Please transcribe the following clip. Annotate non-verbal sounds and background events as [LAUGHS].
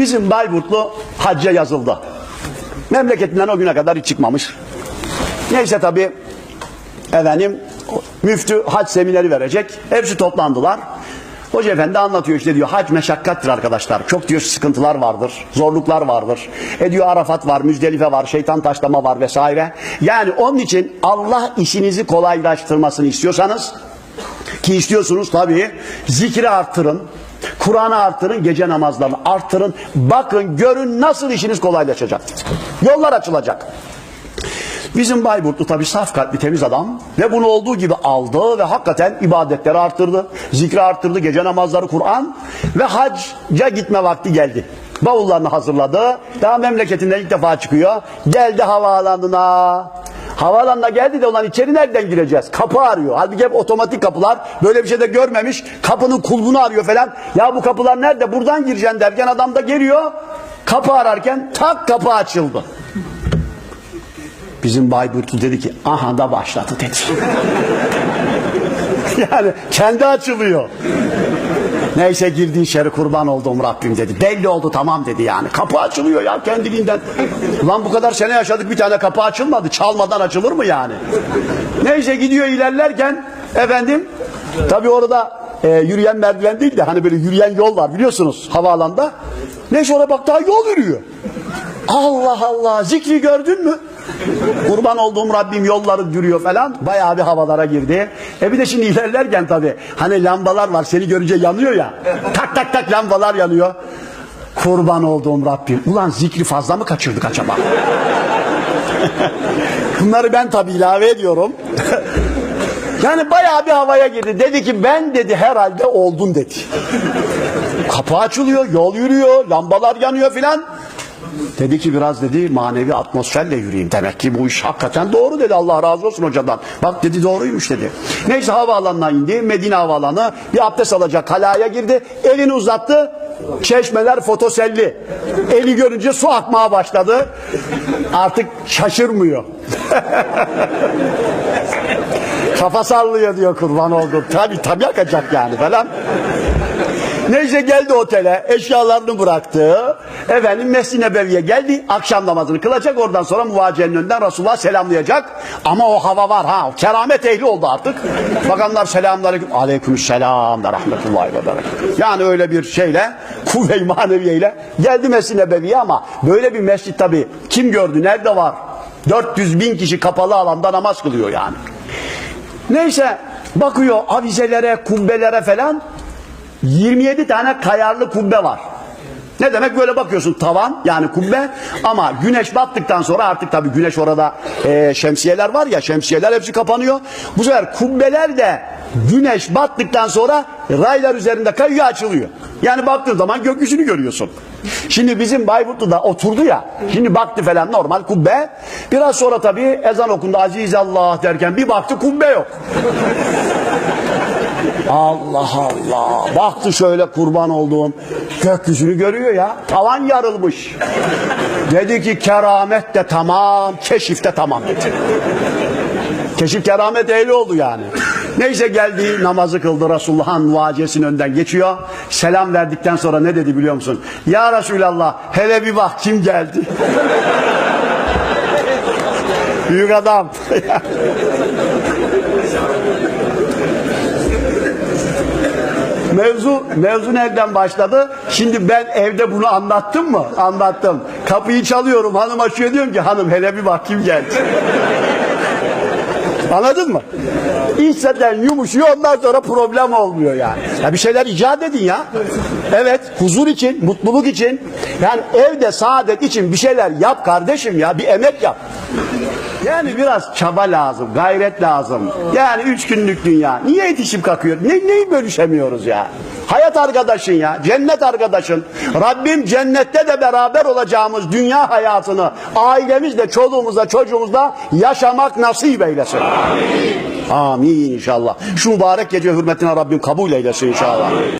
Bizim Bayburtlu hacca yazıldı. Memleketinden o güne kadar hiç çıkmamış. Neyse tabii efendim müftü hac semineri verecek. Hepsi toplandılar. Hoca efendi anlatıyor işte diyor hac meşakkattir arkadaşlar. Çok diyor sıkıntılar vardır, zorluklar vardır. E diyor Arafat var, Müzdelife var, şeytan taşlama var vesaire. Yani onun için Allah işinizi kolaylaştırmasını istiyorsanız ki istiyorsunuz tabii zikri arttırın. Kur'an'ı arttırın, gece namazlarını arttırın. Bakın görün nasıl işiniz kolaylaşacak. Yollar açılacak. Bizim Bayburtlu tabi saf kalpli temiz adam ve bunu olduğu gibi aldı ve hakikaten ibadetleri arttırdı. Zikri arttırdı, gece namazları, Kur'an ve hacca gitme vakti geldi. Bavullarını hazırladı. Daha memleketinden ilk defa çıkıyor. Geldi havaalanına. Havaalanına geldi de olan içeri nereden gireceğiz? Kapı arıyor. Halbuki hep otomatik kapılar. Böyle bir şey de görmemiş. Kapının kulbunu arıyor falan. Ya bu kapılar nerede? Buradan gireceksin derken adam da geliyor. Kapı ararken tak kapı açıldı. Bizim Bayburtlu dedi ki aha da başladı dedi. [LAUGHS] yani kendi açılıyor. Neyse girdi içeri kurban olduğum Rabbim dedi. Belli oldu tamam dedi yani. Kapı açılıyor ya kendiliğinden. Ulan bu kadar sene yaşadık bir tane kapı açılmadı. Çalmadan açılır mı yani? Neyse gidiyor ilerlerken efendim tabi orada e, yürüyen merdiven değil de hani böyle yürüyen yol var biliyorsunuz havaalanında. Neyse oraya bak daha yol yürüyor. Allah Allah zikri gördün mü? Kurban olduğum Rabbim yolları yürüyor falan. Bayağı bir havalara girdi. E bir de şimdi ilerlerken tabii hani lambalar var seni görünce yanıyor ya. Tak tak tak lambalar yanıyor. Kurban olduğum Rabbim. Ulan zikri fazla mı kaçırdık acaba? [LAUGHS] Bunları ben tabii ilave ediyorum. [LAUGHS] yani bayağı bir havaya girdi. Dedi ki ben dedi herhalde oldum dedi. Kapı açılıyor, yol yürüyor, lambalar yanıyor filan. Dedi ki biraz dedi manevi atmosferle yürüyeyim. Demek ki bu iş hakikaten doğru dedi. Allah razı olsun hocadan. Bak dedi doğruymuş dedi. Neyse havaalanına indi. Medine havaalanı. Bir abdest alacak halaya girdi. Elini uzattı. Çeşmeler fotoselli. Eli görünce su akmaya başladı. Artık şaşırmıyor. [LAUGHS] Kafa sallıyor diyor kurban oldum. Tabi tabi akacak yani falan. Neyse geldi otele, eşyalarını bıraktı. Efendim Mescid-i Nebevi'ye geldi. Akşam namazını kılacak. Oradan sonra muvacenin önünden Resulullah selamlayacak. Ama o hava var ha. Keramet ehli oldu artık. Bakanlar selamünaleyküm. Aleykümselam da rahmetullahi ve berekatuhu. Yani öyle bir şeyle, kuvve-i maneviyeyle geldi Mescid-i Nebevi'ye ama böyle bir mescit tabii kim gördü, nerede var? 400 bin kişi kapalı alanda namaz kılıyor yani. Neyse bakıyor avizelere, kubbelere falan 27 tane kayarlı kubbe var. Ne demek böyle bakıyorsun tavan yani kubbe ama güneş battıktan sonra artık tabii güneş orada e, şemsiyeler var ya şemsiyeler hepsi kapanıyor. Bu sefer kubbeler de güneş battıktan sonra raylar üzerinde kayıyor açılıyor. Yani baktığın zaman gökyüzünü görüyorsun. Şimdi bizim Bayburtlu'da oturdu ya. Şimdi baktı falan normal kubbe. Biraz sonra tabii ezan okundu Aziz Allah derken bir baktı kubbe yok. Allah Allah. Baktı şöyle kurban olduğum gökyüzünü görüyor ya. Tavan yarılmış. Dedi ki keramet de tamam, keşif de tamam dedi. Keşif keramet ehli oldu yani. Neyse geldi namazı kıldı Resulullah'ın muacesinin önden geçiyor. Selam verdikten sonra ne dedi biliyor musun? Ya Resulallah hele bir bak kim geldi. [LAUGHS] Büyük adam. [LAUGHS] Mevzu, mevzu nereden başladı? Şimdi ben evde bunu anlattım mı? Anlattım. Kapıyı çalıyorum, hanım açıyor diyorum ki hanım hele bir bak kim geldi. Anladın mı? Zaten yumuşuyor ondan sonra problem olmuyor yani. Ya bir şeyler icat edin ya. Evet huzur için, mutluluk için. Yani evde saadet için bir şeyler yap kardeşim ya. Bir emek yap. Yani biraz çaba lazım, gayret lazım. Yani üç günlük dünya. Niye yetişip kalkıyor? Ne, neyi bölüşemiyoruz ya? Hayat arkadaşın ya, cennet arkadaşın. Rabbim cennette de beraber olacağımız dünya hayatını ailemizle, çoluğumuzla, çocuğumuzla yaşamak nasip eylesin. Amin. Amin inşallah. Şu mübarek gece hürmetine Rabbim kabul eylesin inşallah.